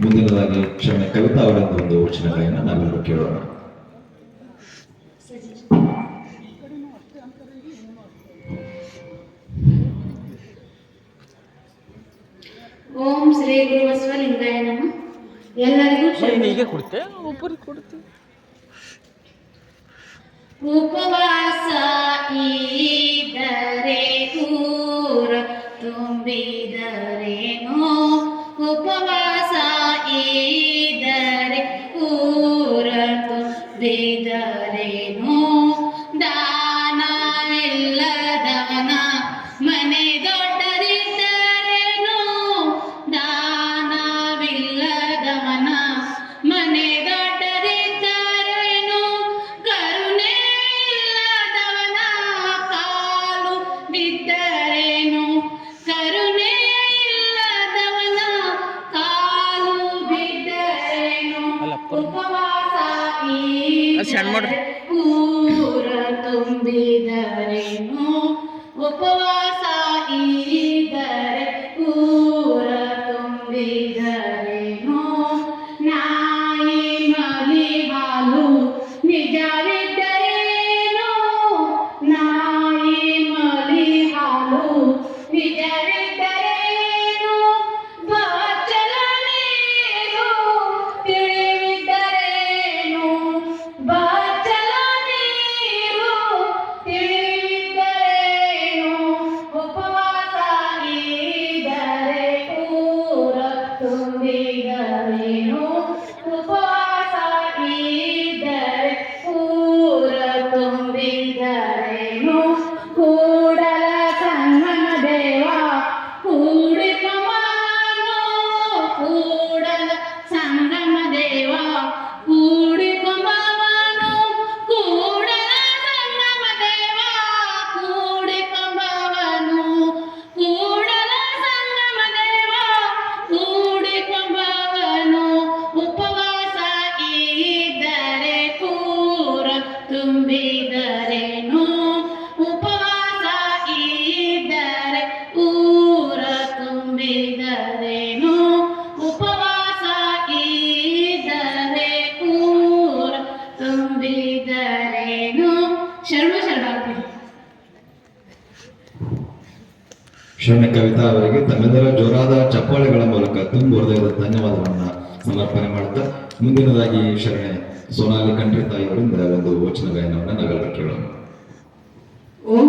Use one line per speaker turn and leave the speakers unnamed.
ಮುಂದಿನದಾಗಿ ಕ್ಷಮೆ ಕವಿತಾ ಅವರಿಂದ ಒಂದು ವಚನಗಳನ್ನು ನಾವೆಲ್ಲರೂ ಕೇಳೋಣ.
ಓಂ ಶ್ರೀ ಗುರು ಬಸವಲಿಂಗಾಯ ನಮ. ಎಲ್ಲರಿಗೂ ಶರಣ.
ಹೀಗೆ ಕೊಡ್ತೆ? ಒಬ್ಬರಿಗೆ ಕೊಡ್ತೆ.
ಉಪವಾಸ ಈದರೆ ಊರ ತುಂಬಿದರೇನೋ ಉಪವಾಸ ಇದ್ದರೆ
ಅದು ಸಣ್ಣ ಮಾಡ್ರಿ.
ಊರ ತುಂಬಿದರೇನು ಉಪವಾಸ ಇದ್ದರೆ ಊರ ತುಂಬಿದರೇನು ನಾಯಿ ಮಲಿ ಹಾಲು ನಿಜವಿದ್ದರೇನು ಕೂಡಲ ಸಂಗಮ ದೇವ. ಕೂಡಿಕಮಾನು ಕೂಡಲ ಸಂಗಮ ದೇವ. ಕೂಡಿಕಂಬವನು, ಕೂಡಲ ಸಂಗಮ ದೇವ. ಕೂಡಿಕೊಂಬವನು, ಉಪವಾಸ ಇದ್ದರೆ ಕೂರ ತುಂಬಿದರೇನು ಉಪವಾಸ ಇದ್ದರೆ ಊರ ತುಂಬಿದರೇನು
ಕ್ಷಮೆ ಕವಿತಾ ಅವರಿಗೆ ತಮ್ಮೆಲ್ಲರ ಜೋರಾದ ಚಪ್ಪಾಳೆಗಳ ಮೂಲಕ ತುಂಬ ಹೃದಯದ ಧನ್ಯವಾದವನ್ನ ಸಮರ್ಪಣೆ ಮಾಡುತ್ತಾ, ಮುಂದಿನದಾಗಿ ಶರಣೆ ಸೋನಾಲಿ ಕಂಠಿ ತಾಯಿಯವರಿಂದ ಒಂದು ವಚನ ಗಾಯನವನ್ನು ನಾವೆಲ್ಲರೂ ಕೇಳೋಣ.
ಓಂ